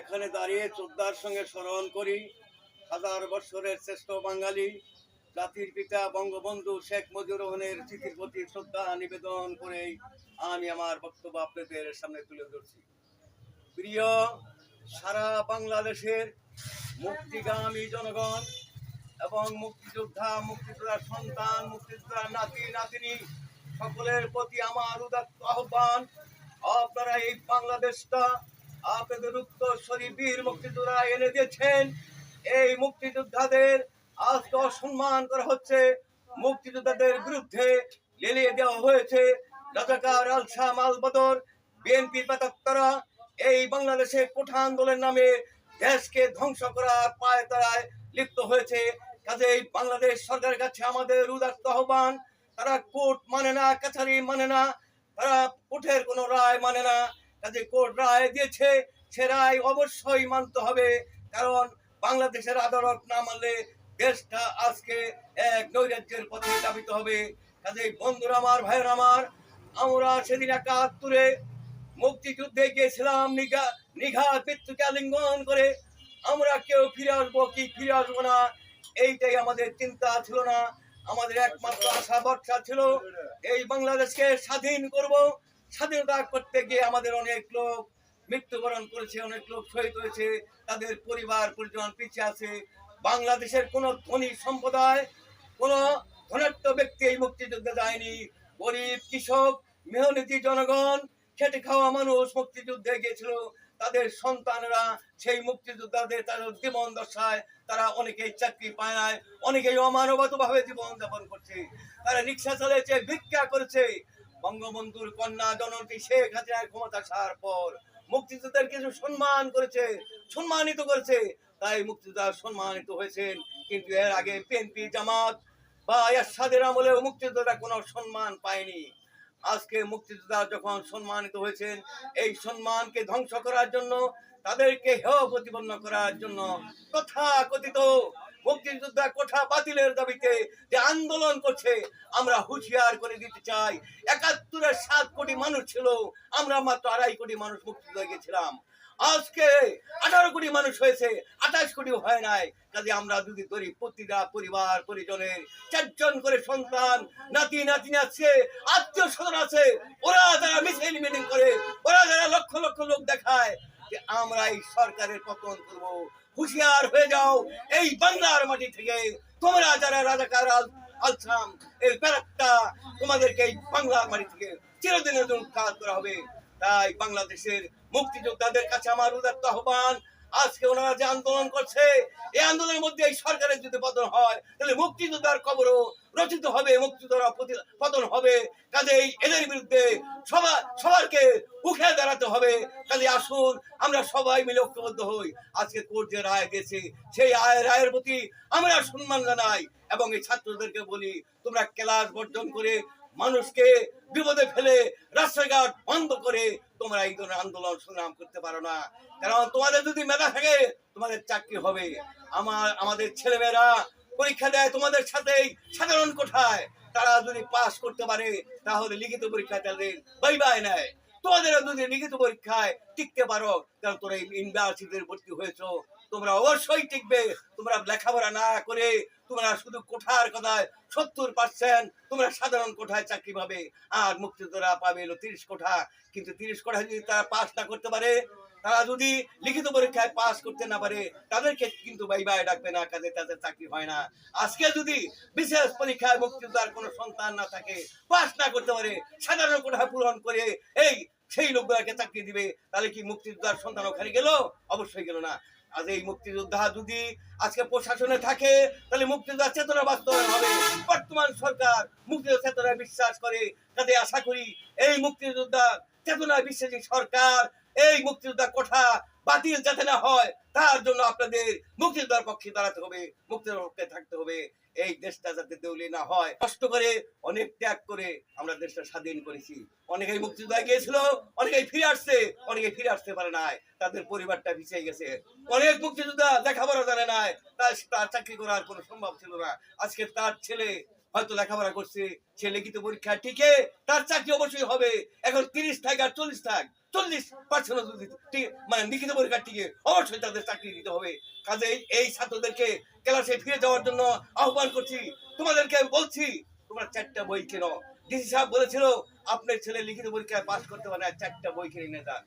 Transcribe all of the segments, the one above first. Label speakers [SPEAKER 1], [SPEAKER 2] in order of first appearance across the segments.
[SPEAKER 1] এখানে দাঁড়িয়ে শ্রদ্ধার সঙ্গে স্মরণ করি, হাজার বৎসরের শ্রেষ্ঠ বাঙালি, জাতির পিতা বঙ্গবন্ধু শেখ মুজিবুর রহমানের স্মৃতির প্রতি শ্রদ্ধা নিবেদন করেই আমি আমার বক্তব্য আপনাদের সামনে তুলে ধরছি। প্রিয়, সারা বাংলাদেশের মুক্তিগামী জনগণ এবং মুক্তিযোদ্ধা, মুক্তিযোদ্ধার সন্তান, মুক্তিযোদ্ধার নাতি, নাতিনি, সকলের প্রতি আমার উদাত্ত আহ্বান, আপনারা এই বাংলাদেশটা আপনাদের উত্তর বীর মুক্তিযোদ্ধা এনে দিয়েছেন। এই মুক্তিযোদ্ধাদের আজকে অসম্মান করা হচ্ছে। মুক্তিযোদ্ধাদের বিরুদ্ধে লেলিয়ে দেওয়া হয়েছে। রাজাকার আল বদর বিএনপির পাতাত্তারা, এই বাংলাদেশে কোঠা আন্দোলনের নামে দেশকে ধ্বংস করার পায় তারায় লিপ্ত হয়েছে। কাজেই বাংলাদেশ সরকারের কাছে আমাদের উদাত্ত আহ্বান, তারা কোর্ট মানে না, কাছারি মানে না, তারা কোর্টের কোনো রায় মানে না। কাজে কোর্ট রায় দিয়েছে, সে রায় অবশ্যই মানতে হবে। কারণ বাংলাদেশের আদালত না মানলে দেশটা আজকে এক নৈরাজ্যের পথে দাবিত হবে। কাজে বন্ধুরা আমার, ভাইয়ের আমার, আমরা সেদিন একাত্তরে মুক্তিযুদ্ধে গিয়েছিলাম, নিঘা নিঘাত মৃত্যুকে আলিঙ্গন করে। আমরা কেউ ফিরে আসব কি ফিরে আসব না, এইটাই আমাদের চিন্তা ছিল না। আমাদের একমাত্র আশা, ভরসা ছিল, এই বাংলাদেশকে স্বাধীন করব। স্বাধীনতা করতে গিয়ে আমাদের অনেক লোক মৃত্যুবরণ করেছে, অনেক লোক শহীদ হয়েছে, তাদের পরিবার, পরিজন পিছিয়ে আছে। বাংলাদেশের কোন ধনী সম্প্রদায়, কোন ধনাত্ম ব্যক্তি এই মুক্তিযুদ্ধে যায়নি। গরিব, কৃষক, মেহনতি জনগণ, খেটে খাওয়া মানুষ মুক্তিযুদ্ধে গিয়েছিল। তাদের সন্তানরা সেই মুক্তিযোদ্ধাদের তাদের জীবন দশায় তারা অনেকেই চাকরি পায় নাই, অনেকেই অমানবত ভাবে জীবন যাপন করছে। তারা রিক্সা চালিয়েছে ভিক্ষা করেছে। বঙ্গবন্ধুর কন্যা জননী শেখ হাসিনার ক্ষমতা আসার পর মুক্তিযোদ্ধার কিছু সম্মান করেছে, সম্মানিত করেছে। তাই মুক্তিযোদ্ধা সম্মানিত হয়েছেন। কিন্তু এর আগে বিএনপি জামাত বা এরশাদের আমলেও মুক্তিযোদ্ধারা কোনো সম্মান পায়নি। আজকে মুক্তিযোদ্ধা যখন সম্মানিত হয়েছেন, এই সম্মানকে ধ্বংস করার জন্য, তাদেরকে হেয় প্রতিপন্ন করার জন্য তথা কথিত কোঠা বাতিলের দাবিতে যে আন্দোলন করছে, আমরা হুঁশিয়ার করে দিতে চাই। একাত্তরের সাত কোটি মানুষ ছিল, আমরা মাত্র আড়াই কোটি মানুষ গেছিলাম আজকে আঠারো কোটি মানুষ হয়েছে, আঠাশ কোটি হয় নাই। কাজে আমরা যদি পরিবার, পরিজনের চারজন করে সন্তান, নাতি, নাতিন আছে, আত্মীয় স্বজন আছে। ওরা যারা মিছিল মিটিং করে, ওরা যারা লক্ষ লক্ষ লোক দেখায় যে আমরা এই সরকারের পতন করব। হুঁশিয়ার হয়ে যাও এই বাংলার মাটি থেকে। তোমরা যারা রাজাকার আল- আলসাম এই ব্যারাকটা তোমাদেরকে এই বাংলার মাটি থেকে চিরদিনের জন্য কাজ করা হবে। তাই বাংলাদেশের মুক্তিযোদ্ধাদের কাছে আমার উদাত্ত আহ্বান। আজকে ওনারা যে আন্দোলন করছে, এই আন্দোলনের মধ্যে এই সরকারের যদি পতন হয়, তাহলে মুক্তিযোদ্ধার কবরও রচিত হবে, মুক্তিযোদ্ধার পতি- পতন হবে। কাজেই এদের বিরুদ্ধে সবার সবারকে উঠে দাঁড়াতে হবে। কাজে আসুন, আমরা সবাই মিলে ঐক্যবদ্ধ হই। আজকে কোর্ট যে রায় গেছে সেই আয় রায়ের প্রতি আমরা সম্মান জানাই। এবং এই ছাত্রদেরকে বলি, তোমরা ক্লাস বর্জন করে মানুষকে বিপদে ফেলে রাস্তাঘাট বন্ধ করে তোমরা এই ধরনের আন্দোলন সংগ্রাম করতে পারো না। কারণ তোমাদের যদি মেধা থাকে, তোমাদের চাকরি হবে। আমার, আমাদের ছেলেমেয়েরা পরীক্ষা দেয় তোমাদের সাথেই, সাধারণ কোঠায়। তারা যদি পাশ করতে পারে, তাহলে লিখিত পরীক্ষায় তাদের বাই বাই নেয় তোমাদের যদি লিখিত পরীক্ষায় টিকতে পারো, কারণ তোমরা ইউনিভার্সিটিতে ভর্তি হয়েছো তোমরা অবশ্যই টিকবে। তোমরা লেখাপড়া না করে তোমরা শুধু কোঠার কথায় সত্তর পার্সেন্ট তোমরা সাধারণ কোঠায় চাকরি পাবে। আর মুক্তিযোদ্ধারা পাবে হলো তিরিশ কোঠা। কিন্তু তিরিশ কোঠা যদি তারা পাস না করতে পারে, তারা যদি লিখিত পরীক্ষায় পাস করতে না পারে, তাদেরকে কিন্তু বাই বাই ডাকবে না, কাজে তাদের চাকরি হয় না। আজকে যদি বিশেষ পরীক্ষায় মুক্তিযোদ্ধার কোনো সন্তান না থাকে পাস না করতে পারে, সাধারণ কোঠা পূরণ করে এই সেই লোকগুলাকে চাকরি দিবে, তাহলে কি মুক্তিযোদ্ধার সন্তান ওখানে গেল? অবশ্যই গেল না। আজ এই মুক্তিযোদ্ধা যদি আজকে প্রশাসনে থাকে, তাহলে মুক্তিযোদ্ধা চেতনা বাস্তবায়ন হবে। বর্তমান সরকার মুক্তিযোদ্ধা চেতনায় বিশ্বাস করে। তাদের আশা করি এই মুক্তিযোদ্ধা চেতনায় বিশ্বাসী সরকার, এই মুক্তিযোদ্ধা কোঠা বাতিল যাতে না হয়, তার জন্য আপনাদের মুক্তিযোদ্ধার পক্ষে দাঁড়াতে হবে, মুক্তিযোদ্ধার পক্ষে থাকতে হবে। এই দেশটা যাতে দেউলি না হয়। কষ্ট করে অনেক ত্যাগ করে আমরা দেশটা স্বাধীন করেছি। অনেকেই মুক্তিযোদ্ধা গিয়েছিল, অনেকেই ফিরে আসছে, অনেকে ফিরে আসতে পারে নাই। তাদের পরিবারটা পিছিয়ে গেছে। অনেক মুক্তিযোদ্ধা লেখাপড়া জানে নাই। তার চাকরি করার কোনো সম্ভব ছিল না। আজকে তার ছেলে হয়তো লেখাপড়া করছে, সে লিখিত পরীক্ষা টিকে তার চাকরি অবশ্যই হবে। এখন তিরিশ থাক আর চল্লিশ থাক, চল্লিশ পার্সেন্ট মানে লিখিত পরীক্ষা টিকে অবশ্যই তাদের চাকরি দিতে হবে। কাজেই এই ছাত্রদেরকে ক্লাসে ফিরে যাওয়ার জন্য আহ্বান করছি। তোমাদেরকে আমি বলছি, তোমরা চারটা বই কেন? ডিসি সাহেব বলেছিল, আপনার ছেলে লিখিত পরীক্ষায় পাশ করতে পারে চারটা বই কিনে নিয়ে যান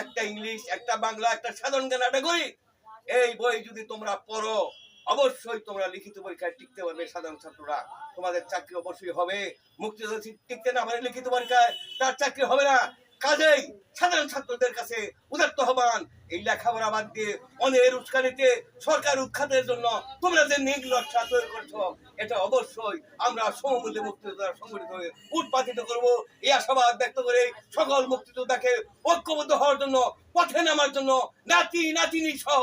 [SPEAKER 1] একটা ইংলিশ, একটা বাংলা, একটা সাধারণ জ্ঞান, একটা গণিত। এই বই যদি তোমরা পড়ো অবশ্যই তোমরা লিখিত পরীক্ষায় টিকতে পারবে, সাধারণ ছাত্ররা। তোমাদের চাকরি অবশ্যই হবে। মুক্তিযোদ্ধা টিকতে না পারে লিখিত পরীক্ষায়, তার চাকরি হবে না। কাজেই সাধারণ ছাত্রদের কাছে উদাত্ত হবান এই লেখাপড়া বাদ দিয়ে অনের উস্কানিতে সরকার উৎখাতের জন্য তোমরা যে নকশা তৈরি করছ, এটা অবশ্যই আমরা সমমূল্যে মুক্তিযোদ্ধা সংগঠিত হয়ে উৎপাদিত করব। এই আশাবাদ ব্যক্ত করে সকল মুক্তিযোদ্ধাকে ঐক্যবদ্ধ হওয়ার জন্য, পথে নামার জন্য নাতি নাতিনি সহ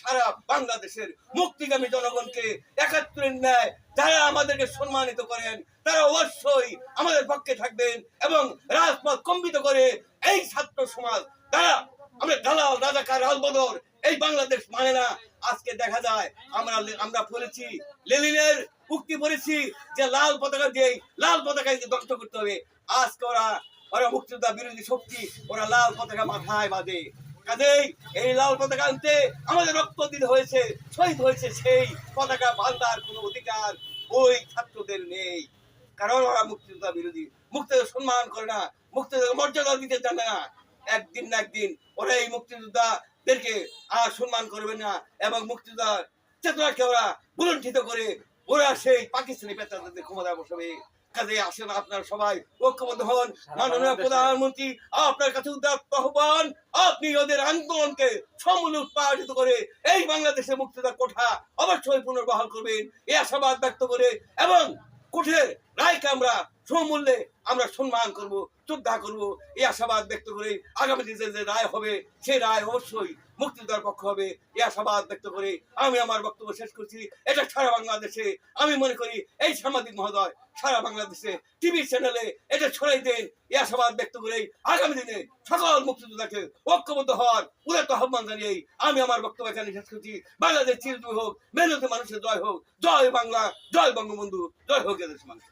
[SPEAKER 1] সারা বাংলাদেশের মুক্তিগামী জনগণকে একাত্তরের ন্যায় যারা আমাদেরকে সম্মানিত করেন, তারা অবশ্যই আমাদের পক্ষে থাকবেন এবং রাজপথ কম্পিত করে এই ছাত্র সমাজ, তারা, আমরা দালাল, রাজাকার, রাজবদর, এই বাংলাদেশ মানে না। আজকে দেখা যায়, আমরা আমরা পড়েছি, লেনিনের উক্তি পড়েছি যে লাল পতাকা দিয়ে লাল পতাকাকে ধ্বংস করতে হবে। আজকে ওরা ওরা মুক্তিযোদ্ধা বিরোধী শক্তি, ওরা লাল পতাকা মাথায় বাঁধে। কাজেই এই লাল পতাকা আনতে আমাদের রক্ত দিতে হয়েছে, শহীদ হয়েছে সেই পতাকা কোনো অধিকার ওই ছাত্রদের নেই। কারণ ওরা মুক্তিযোদ্ধা বিরোধী মুক্তিযোদ্ধা সম্মান করে না মুক্তিযোদ্ধা মর্যাদা দিতে জানে না। একদিন না একদিন ওরা এই মুক্তিযোদ্ধাদেরকে আর সম্মান করবে না এবং মুক্তিযোদ্ধার চেতনাকে ওরা বুলণ্ঠিত করে, ওরা সেই পাকিস্তানি পেতাদের ক্ষমতা বসাবে। কাজে আসেন আপনার সবাই। ঐক্যবদ্ধ হন। মাননীয় প্রধানমন্ত্রী আপনার কাছে উদ্ধার আহ্বান আপনি ওদের আন্দোলনকে সমূল উৎপাদিত করে এই বাংলাদেশে মুক্তিদার কোঠা অবশ্যই পুনর্বহাল করবেন। এ আশাবাদ ব্যক্ত করে এবং কোঠের রায়কে আমরা সমূল্যে আমরা সম্মান করব, শ্রদ্ধা করব। এই আশাবাদ ব্যক্ত করে আগামী দিনে যে রায় হবে সেই রায় অবশ্যই মুক্তিযোদ্ধার পক্ষ হবে। এই আশাবাদ ব্যক্ত করে আমি আমার বক্তব্য শেষ করছি। এটা সারা বাংলাদেশে আমি মনে করি এই সাংবাদিক মহোদয় সারা বাংলাদেশে টিভি চ্যানেলে এটা ছড়াই দেন। এই আশাবাদ ব্যক্ত করে আগামী দিনে সকল মুক্তিযোদ্ধাকে ঐক্যবদ্ধ হওয়ার উদাত্ত আহ্বান জানিয়েই আমি আমার বক্তব্য এখানে শেষ করছি। বাংলাদেশ চিরজীবী হোক, মেহনতি মানুষের জয় হোক। জয় বাংলা, জয় বঙ্গবন্ধু, জয় হোক এদেশ মানুষ।